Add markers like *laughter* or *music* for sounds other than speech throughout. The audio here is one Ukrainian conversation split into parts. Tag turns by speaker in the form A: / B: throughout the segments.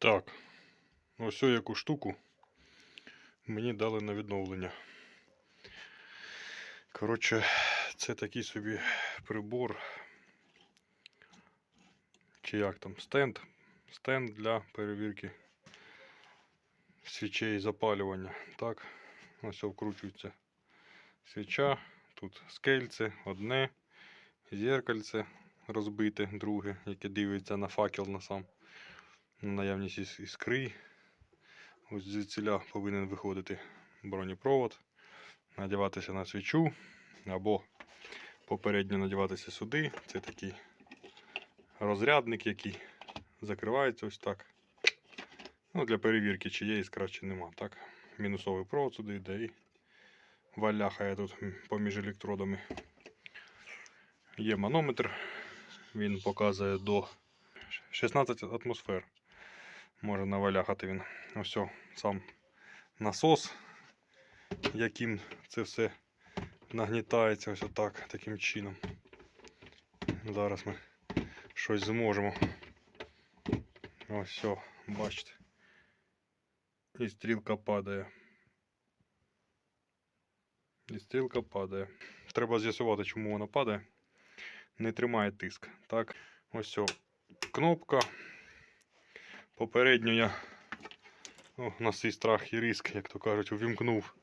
A: Так, ось яку штуку мені дали на відновлення. Коротше, це такий собі прибор. Чи як там, стенд. Стенд для перевірки свічей запалювання. Так, ось вкручується свіча. Тут скельце одне, зеркальце розбите, друге, яке дивиться на факел на сам наявність іскри. Ось звідсіля повинен виходити бронепровод, надіватися на свічу або попередньо надіватися сюди. Це такий розрядник, який закривається ось так. Ну, для перевірки, чи є іскра, чи нема. Так? Мінусовий провод сюди йде і валяхає тут поміж електродами. Є манометр, він показує до 16 атмосфер. Може наваляхати він. Ось сам насос, яким це все нагнітається ось отак, таким чином. Зараз ми щось зможемо. Ось все, бачите. І стрілка падає. І стрілка падає. Треба з'ясувати, чому вона падає. Не тримає тиск. Так, ось все. Кнопка. Попередньо я ну, на свій страх і риск, як то кажуть, увімкнув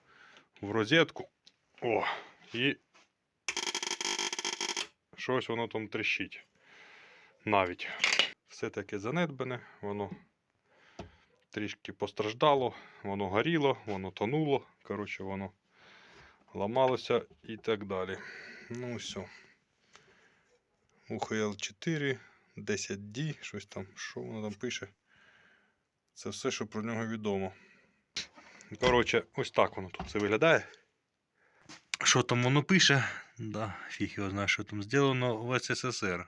A: в розетку. О, і щось воно там тріщить. Навіть. Все таке занедбане, воно трішки постраждало, воно горіло, воно тонуло. Коротше, воно ламалося і так далі. Ну все. UHL 4, 10D, щось там, що воно там пише. Це все, що про нього відомо. Коротше, ось так воно тут це виглядає. Що там воно пише? Да, фіг його знає, що там зроблено в СССР.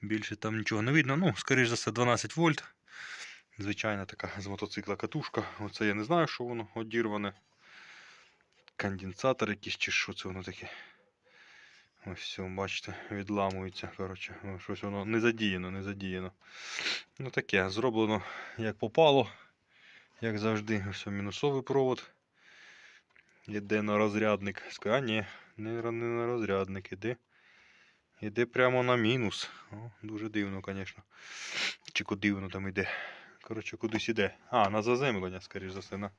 A: Більше там нічого не видно. Ну, скоріш за все, 12 вольт. Звичайна така з мотоцикла катушка. Оце я не знаю, що воно одірване. Конденсатор якийсь чи що це воно таке. Ось все, бачите, відламується. Коротше, О, щось воно не задіяно, не задіяно. Ну таке, зроблено як попало, як завжди, ось мінусовий провод. Іде на розрядник. А ні, не, на розрядник, іде. Іде прямо на мінус. О, дуже дивно, звісно. Чи куди воно там іде. Коротше, кудись іде. А, на заземлення, скоріш за все, на,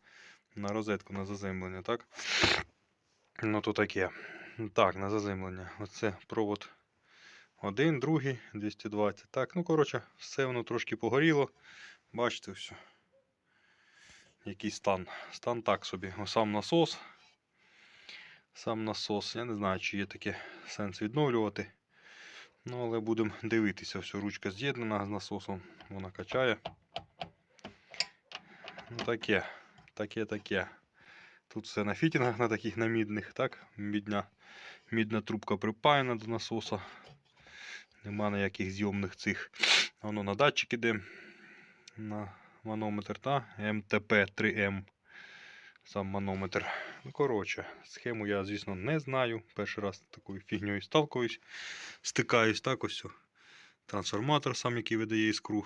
A: на розетку на заземлення, так? Ну то таке. Так, на заземлення. Оце провод один, другий, 220. Так, ну коротше, все воно трошки погоріло. Бачите, все. Який стан. Стан так собі. О, сам насос. Сам насос. Я не знаю, чи є таке сенс відновлювати. Ну, але будемо дивитися. Все, ручка з'єднана з насосом. Вона качає. Ну, таке. Таке, таке. Тут все на фітінгах, на таких на мідних, так? Мідня, мідна трубка припаяна до насоса. Нема ніяких зйомних цих. Воно на датчик іде. На манометр, та МТП-3М. Сам манометр. Ну, коротше, схему я, звісно, не знаю. Перший раз такою фігньою сталкуюсь. Стикаюсь так ось. Трансформатор сам, який видає іскру.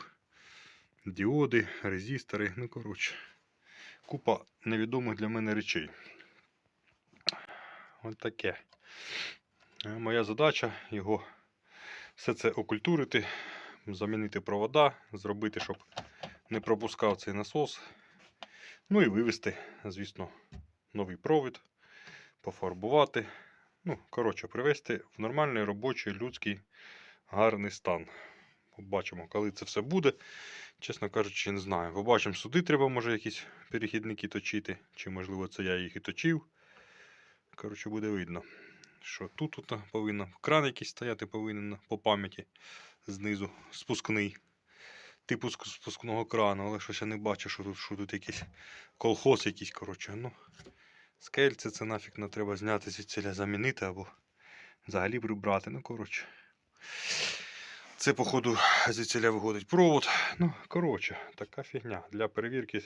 A: Діоди, резистори. Ну, коротше. Купа невідомих для мене речей. Ось таке. Е, Моя задача його все це окультурити, замінити провода, зробити, щоб не пропускав цей насос. Ну і вивести, звісно, новий провід, пофарбувати. Ну, коротше, привести в нормальний робочий людський гарний стан. Побачимо, коли це все буде. Чесно кажучи, не знаю. Побачимо, сюди треба, може, якісь перехідники точити, чи можливо це я їх і точив. Коротше, буде видно що тут, тут повинно кран якийсь стояти повинен по пам'яті знизу спускний. Типу спускного крану, але щось я не бачу, що тут, що тут якийсь колхоз якийсь, коротше. Ну, скельце це нафіг не треба зняти звідсіля замінити або взагалі прибрати. Ну, коротше. Це, походу, звідсіля виходить провод. Ну, коротше, така фігня. Для перевірки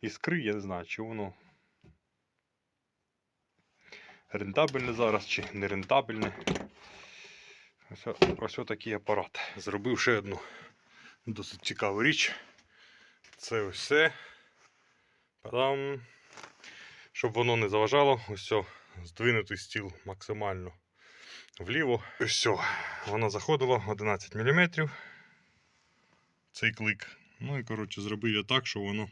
A: іскри, я не знаю, чи воно рентабельне зараз чи не рентабельне. Ось, ось такий апарат. Зробив ще одну досить цікаву річ. Це все. Щоб воно не заважало, ось здвинутий стіл максимально вліво. Ось все, воно заходило 11 мм. Цей клик. Ну і коротше зробив я так, що воно.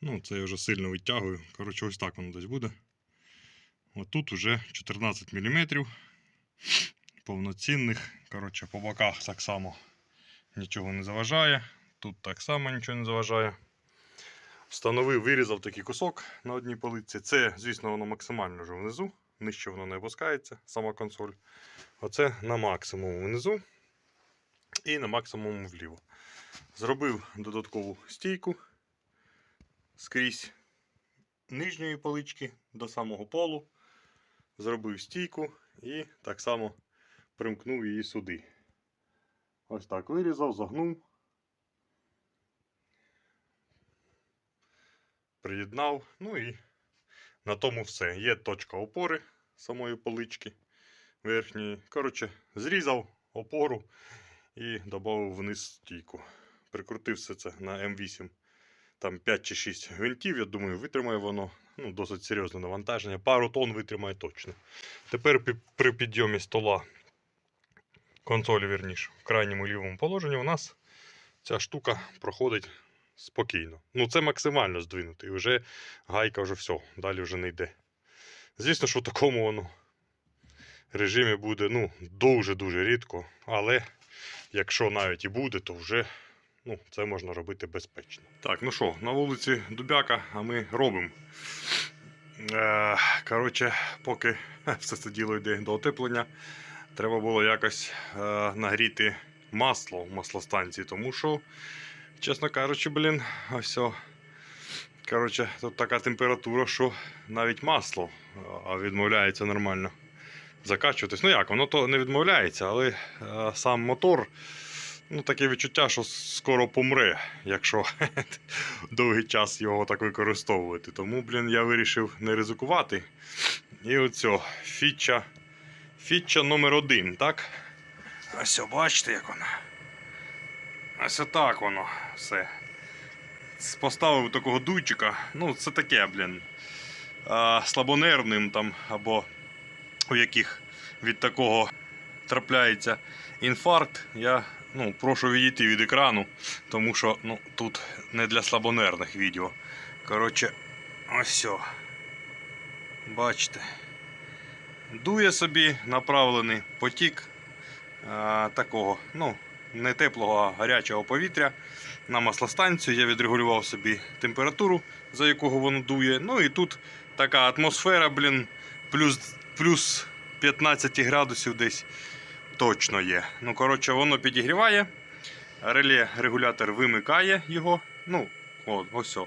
A: Ну, це я вже сильно відтягую. Коротше, ось так воно десь буде. Отут уже 14 мм. Повноцінних. Коротше, по боках так само нічого не заважає. Тут так само нічого не заважає. Встановив, вирізав такий кусок на одній полиці. Це, звісно, воно максимально вже внизу. Нижче воно не опускається, сама консоль. Оце на максимуму внизу і на максимуму вліво. Зробив додаткову стійку скрізь нижньої полички до самого полу. Зробив стійку і так само примкнув її сюди. Ось так вирізав, загнув. Приєднав. Ну і на тому все. Є точка опори самої полички верхньої. Коротше, зрізав опору і додав вниз стійку. Прикрутив все це на М8. Там 5 чи 6 гвинтів, я думаю, витримає воно. Ну, досить серйозне навантаження. Пару тонн витримає точно. Тепер при підйомі стола консолі, вірніше, в крайньому лівому положенні у нас ця штука проходить спокійно. Ну, це максимально здвинутий. Вже гайка вже все, далі вже не йде. Звісно, що в такому воно режимі буде ну, дуже-дуже рідко, але якщо навіть і буде, то вже ну, це можна робити безпечно. Так, ну що, на вулиці Дубяка, а ми робимо. Е, коротше, поки *laughs* все це діло йде до отеплення, треба було якось е, нагріти масло в маслостанції, тому що, чесно кажучи, блін, ось. Коротше, тут така температура, що навіть масло відмовляється нормально закачуватись. Ну як, воно то не відмовляється, але е, сам мотор, ну таке відчуття, що скоро помре, якщо *laughs* довгий час його так використовувати. Тому, блін, я вирішив не ризикувати. І оцьо фіча, фіча номер один, так? Ось бачите, як воно. Ось отак воно все. Поставив такого дуйчика. Ну, це таке, блін. Слабонервним там, або у яких від такого трапляється інфаркт. Я ну, прошу відійти від екрану, тому що ну, тут не для слабонервних відео. Коротше, ось все. Бачите. Дує собі направлений потік а, такого, ну, не теплого, а гарячого повітря на маслостанцію. Я відрегулював собі температуру, за якого воно дує. Ну і тут така атмосфера, блін, плюс, плюс 15 градусів десь точно є. Ну, коротше, воно підігріває. Реле регулятор вимикає його. Ну, от, ось о,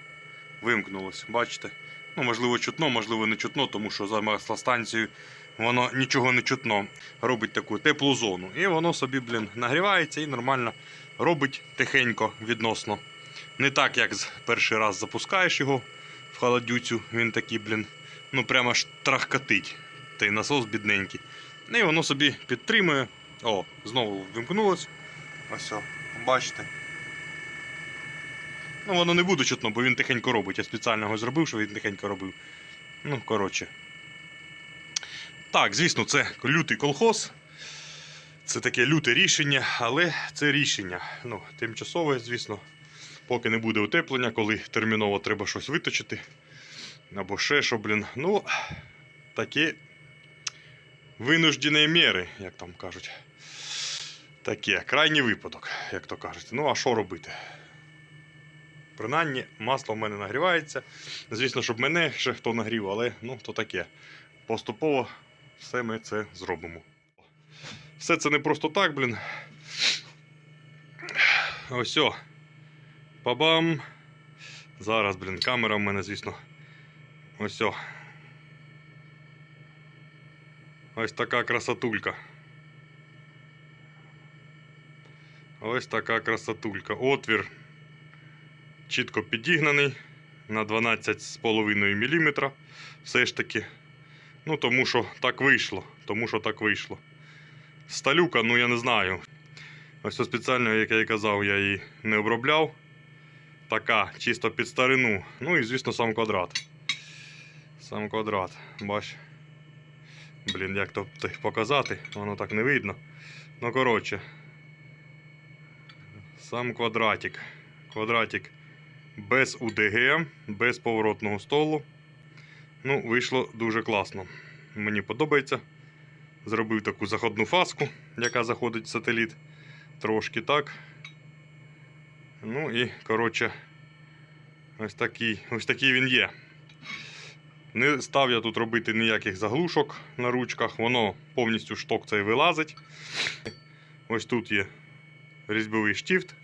A: вимкнулось, бачите? Ну, можливо, чутно, можливо, не чутно, тому що за маслостанцією воно нічого не чутно. Робить таку теплу зону. І воно собі, блін, нагрівається і нормально робить тихенько відносно. Не так, як перший раз запускаєш його в холодюцю, він такий, блін, ну прямо аж трахкатить. Той насос бідненький. І воно собі підтримує. О, знову вимкнулось. Ось, о, бачите. Ну, воно не буде чутно, бо він тихенько робить. Я спеціально його зробив, щоб він тихенько робив. Ну, коротше. Так, звісно, це лютий колхоз. Це таке люте рішення, але це рішення. Ну, тимчасове, звісно, поки не буде утеплення, коли терміново треба щось виточити. Або ще що, блін. Ну, такі винуждені міри, як там кажуть. Таке, крайній випадок, як то кажуть. Ну, а що робити? Принаймні, масло в мене нагрівається. Звісно, щоб мене ще хто нагрів, але ну, то таке. Поступово все ми це зробимо. Все це не просто так, блін. Ось о. Па-бам. Зараз, блін, камера в мене, звісно. Ось о. Ось така красотулька. Ось така красотулька. Отвір чітко підігнаний на 12,5 мм. Все ж таки. Ну, тому що так вийшло. Тому що так вийшло. Сталюка, ну я не знаю. Ось спеціально, як я і казав, я її не обробляв. така, чисто під старину. Ну і, звісно, сам квадрат. Сам квадрат. Бач. Блін, як то показати, воно так не видно. Ну, коротше. Сам квадратик. Квадратик без УДГ, без поворотного столу. Ну, вийшло дуже класно. Мені подобається. Зробив таку заходну фаску, яка заходить в сателіт. Трошки так. Ну і, коротше, ось такий, ось такий він є. Не став я тут робити ніяких заглушок на ручках, воно повністю шток цей вилазить. Ось тут є різьбовий штифт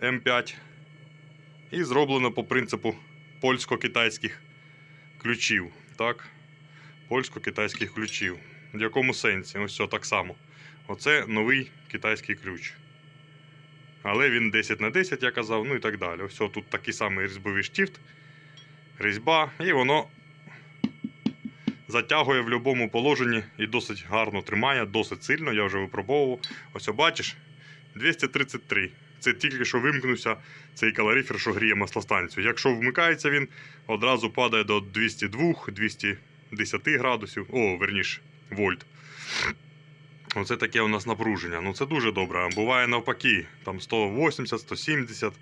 A: М5. І зроблено по принципу польсько-китайських ключів. Так? Польсько-китайських ключів. В якому сенсі? Ось все так само. Оце новий китайський ключ. Але він 10 на 10, я казав, ну і так далі. Ось тут такий самий різьбовий штифт, різьба, і воно затягує в будь-якому положенні і досить гарно тримає, досить сильно, я вже випробовував. Ось бачиш, 233. Це тільки що вимкнувся цей калорифер, що гріє маслостанцію. Якщо вмикається він, одразу падає до 202-210 градусів, о, верніше, вольт. Оце таке у нас напруження. Ну це дуже добре. Буває навпаки, там 180, 170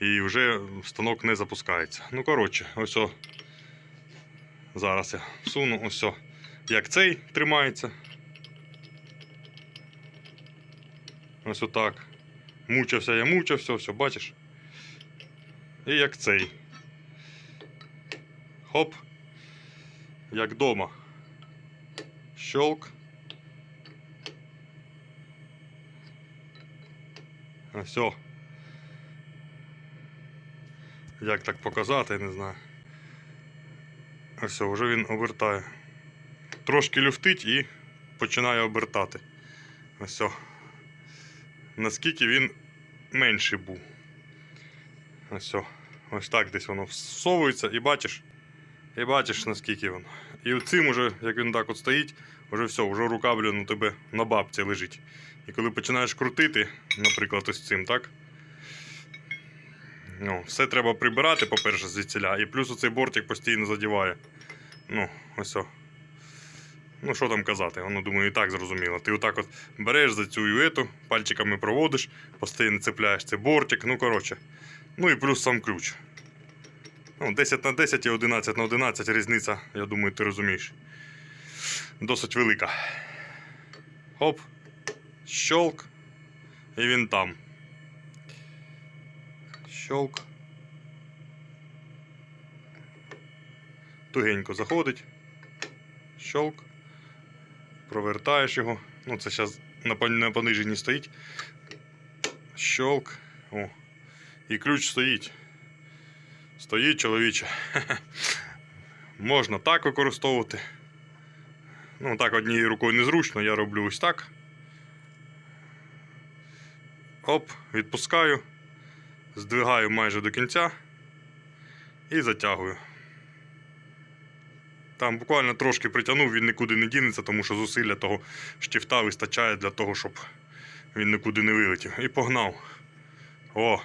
A: і вже станок не запускається. Ну, коротше, ось. о. Зараз я всуну ось. о. Як цей тримається. Ось отак. Мучився я мучився, все, бачиш? І як цей. Хоп. Як дома. Щелк. Все. Як так показати, не знаю. Ось, вже він обертає. Трошки люфтить і починає обертати. Ось. Наскільки він менший був. Ось. Ось так десь воно всовується і бачиш. І бачиш, наскільки воно. І цим уже, як він так от стоїть, вже все, вже рука, блін, у тебе на бабці лежить. І коли починаєш крутити, наприклад, ось цим, так? Ну, все треба прибирати, по-перше, звідсіля, і плюс оцей бортик постійно задіває. Ну, ось. о. Ну, що там казати, воно думаю, і так зрозуміло. Ти отак от береш за цю і ету, пальчиками проводиш, постійно цепляєш цей бортик, ну коротше. Ну і плюс сам ключ. Ну, 10 на 10 і 11 на 11 різниця, я думаю, ти розумієш. Досить велика. Хоп. Щолк. І він там. Щолк. Тугенько заходить. Щолк. Провертаєш його. Ну, це зараз на, пониженні стоїть. Щолк. О. І ключ стоїть. Стоїть, чоловіче. *laughs* Можна так використовувати. Ну, так однією рукою незручно, я роблю ось так. Оп, відпускаю, здвигаю майже до кінця і затягую. Там буквально трошки притягнув, він нікуди не дінеться, тому що зусилля того штифта вистачає для того, щоб він нікуди не вилетів. І погнав. О,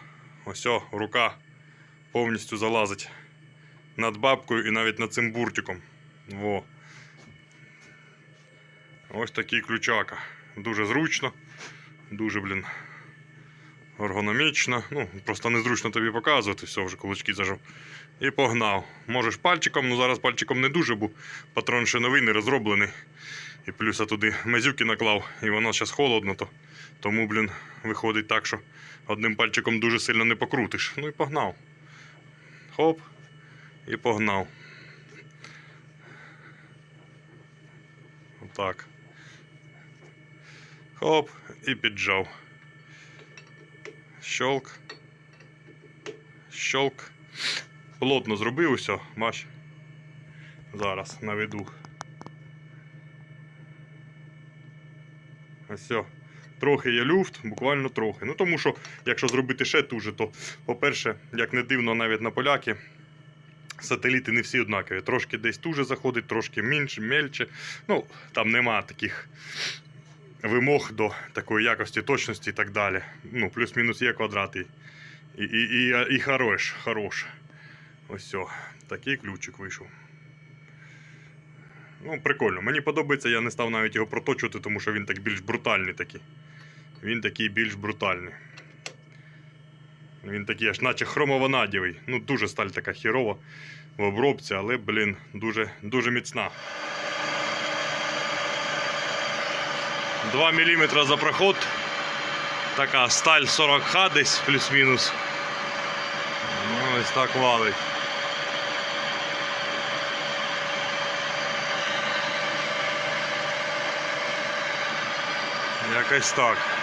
A: ось о, рука повністю залазить над бабкою і навіть над цим буртиком. Во. Ось такий ключака. Дуже зручно, дуже, блін, ергономічно. Ну, просто незручно тобі показувати, все, вже кулачки зажав. І погнав. Можеш пальчиком, ну зараз пальчиком не дуже, бо патрон ще новий, не розроблений. І плюс я туди мазюки наклав, і воно зараз холодно, то тому, блін, виходить так, що одним пальчиком дуже сильно не покрутиш. Ну і погнав. Хоп. І погнав. Отак. Хоп, і піджав. Щолк. Щолк. Плотно зробив усе, бач. Зараз наведу. Ось все. Трохи є люфт, буквально трохи. Ну тому що, якщо зробити ще туже, то, по-перше, як не дивно, навіть на поляки, сателіти не всі однакові. Трошки десь туже заходить, трошки менше, мельче. Ну, там нема таких вимог до такої якості, точності і так далі. Ну, плюс-мінус є квадрати І, і, і, і хорош, хорош. Ось все, такий ключик вийшов. Ну, прикольно. Мені подобається, я не став навіть його проточувати, тому що він так більш брутальний такий. Він такий більш брутальний. Він такий аж наче хромованадєвий. Ну, дуже сталь така хірова в обробці, але, блін, дуже, дуже міцна. 2 мм за проход. Така сталь 40Х десь плюс-мінус. Ну, ось так валить. Якось так.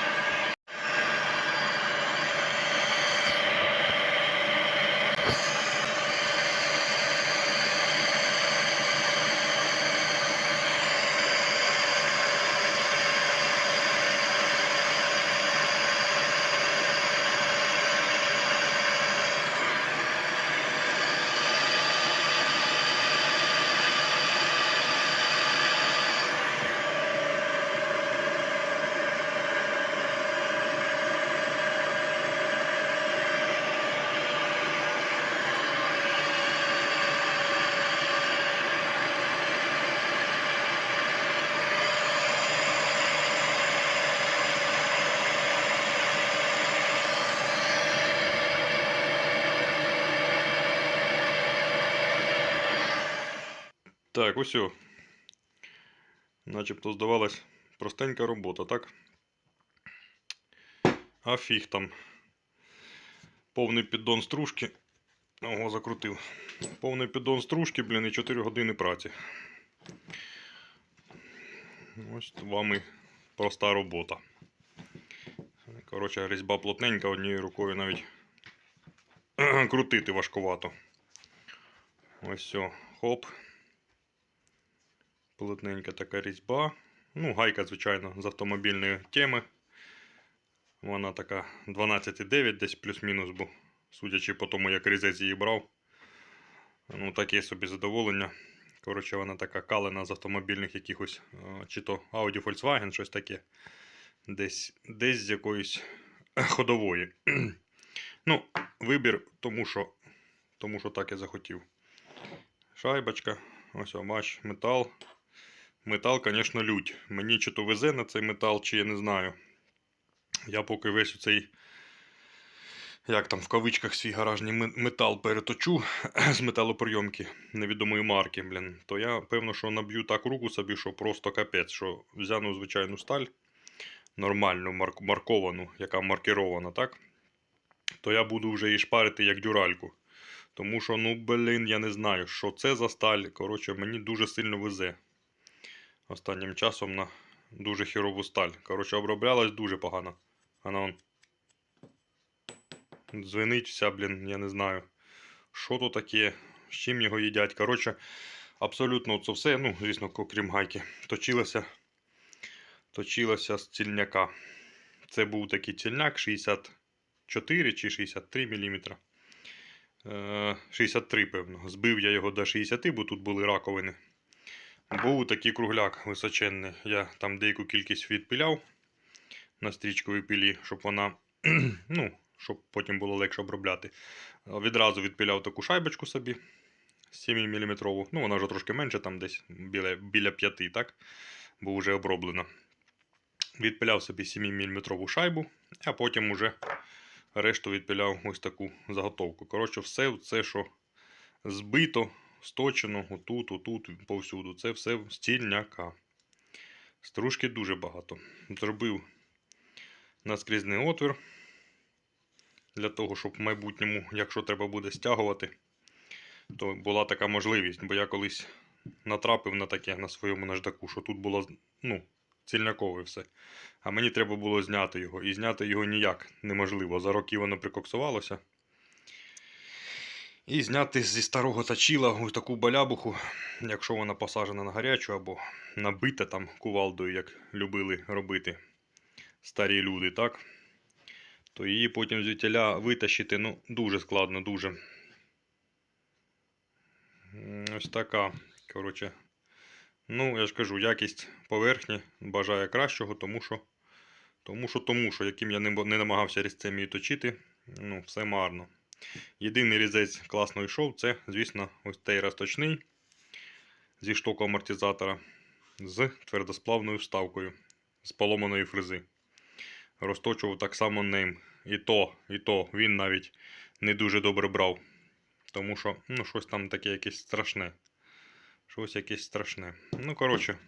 A: Так, ось. о. Начебто здавалась простенька робота, так? А фіг там. Повний піддон стружки. Ого, закрутив. Повний піддон стружки, блін, і 4 години праці. Ось вам і проста робота. Коротше, різьба плотненька, однією рукою навіть *clears throat* крутити важкувато. Ось все, хоп. Плотненька така різьба. Ну, гайка, звичайно, з автомобільної теми. Вона така 12,9 десь плюс-мінус, бо судячи по тому, як різець її брав. Ну, таке собі задоволення. Коротше, вона така калена з автомобільних якихось, е, чи то Audi Volkswagen, щось таке. Десь, десь з якоїсь *coughs* ходової. *clears throat* ну, вибір, тому що, тому що так я захотів. Шайбочка, ось бач, метал. Метал, звісно, лють. Мені чи то везе на цей метал, чи я не знаю. Я поки весь цей, як там в кавичках свій гаражний метал переточу *clears throat* з металоприйомки невідомої марки, блін, то я певно, що наб'ю так руку собі, що просто капець, що взяну звичайну сталь, нормальну, марк- марковану, яка маркірована, так? То я буду вже її шпарити як дюральку. Тому що, ну, блін, я не знаю, що це за сталь. Коротше, мені дуже сильно везе останнім часом на дуже хірову сталь. Коротше, оброблялась дуже погано. Вона он дзвенить блін, я не знаю. Що то таке, з чим його їдять. Коротше, абсолютно це все, ну, звісно, крім гайки, точилося, точилося з цільняка. Це був такий цільняк 64 чи 63 мм. 63, певно. Збив я його до 60, бо тут були раковини. Був такий кругляк височенний. Я там деяку кількість відпиляв на стрічковій пілі, щоб вона, *clears throat* ну, щоб потім було легше обробляти. Відразу відпиляв таку шайбочку собі 7 мм. Ну, вона вже трошки менше, там десь біля, біля 5, так? Бо вже оброблена. Відпиляв собі 7 мм шайбу, а потім уже решту відпиляв ось таку заготовку. Коротше, все це, що збито, сточено, отут, отут, повсюду. Це все з цільняка. Стружки дуже багато. Зробив наскрізний отвір. Для того, щоб в майбутньому, якщо треба буде стягувати, то була така можливість. Бо я колись натрапив на таке на своєму наждаку, що тут було ну, цільнякове все. А мені треба було зняти його. І зняти його ніяк неможливо. За роки воно прикоксувалося. І зняти зі старого ось таку балябуху, якщо вона посаджена на гарячу або набита там кувалдою, як любили робити старі люди, так? То її потім звідтіля витащити ну, дуже складно, дуже. Ось така. Коротше. Ну, я ж кажу, якість поверхні бажає кращого, тому що, тому що, тому що, яким я не намагався різцем її точити, ну, все марно. Єдиний різець класно йшов, це, звісно, ось цей розточний зі штоку амортизатора з твердосплавною вставкою з поломаної фрези. Розточував так само ним. І то, і то він навіть не дуже добре брав. Тому що ну, щось там таке якесь страшне. Щось якесь страшне. Ну, коротше,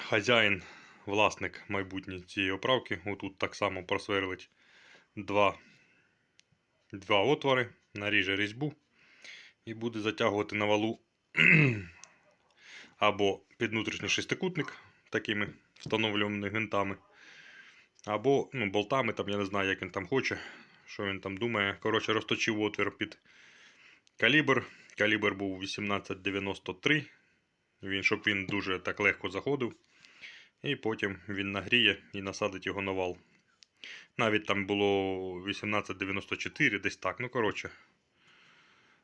A: хазяїн, власник майбутній цієї оправки, отут так само просверлить два, два отвори, наріже різьбу і буде затягувати на валу *clears throat* або під внутрішній шестикутник такими встановлюваними гвинтами, або ну, болтами, там, я не знаю, як він там хоче, що він там думає. Коротше, розточив отвір під калібр. Калібр був 1893, він, щоб він дуже так легко заходив. І потім він нагріє і насадить його на вал. Навіть там було 1894, десь так. Ну, коротше,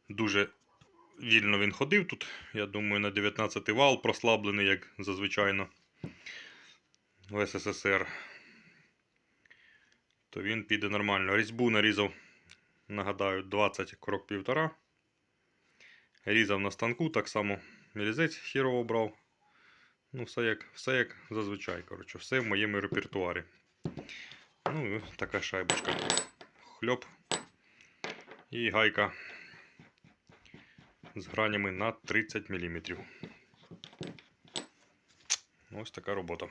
A: дуже вільно він ходив тут. Я думаю, на 19 вал прослаблений, як зазвичайно в СССР. То він піде нормально. Різьбу нарізав, нагадаю, 20 крок півтора. Різав на станку, так само різець хірово брав. Ну, все як, все як зазвичай, коротше, все в моєму репертуарі. Ну, така шайбочка. Хльоп. І гайка з гранями на 30 мм. Ось така робота.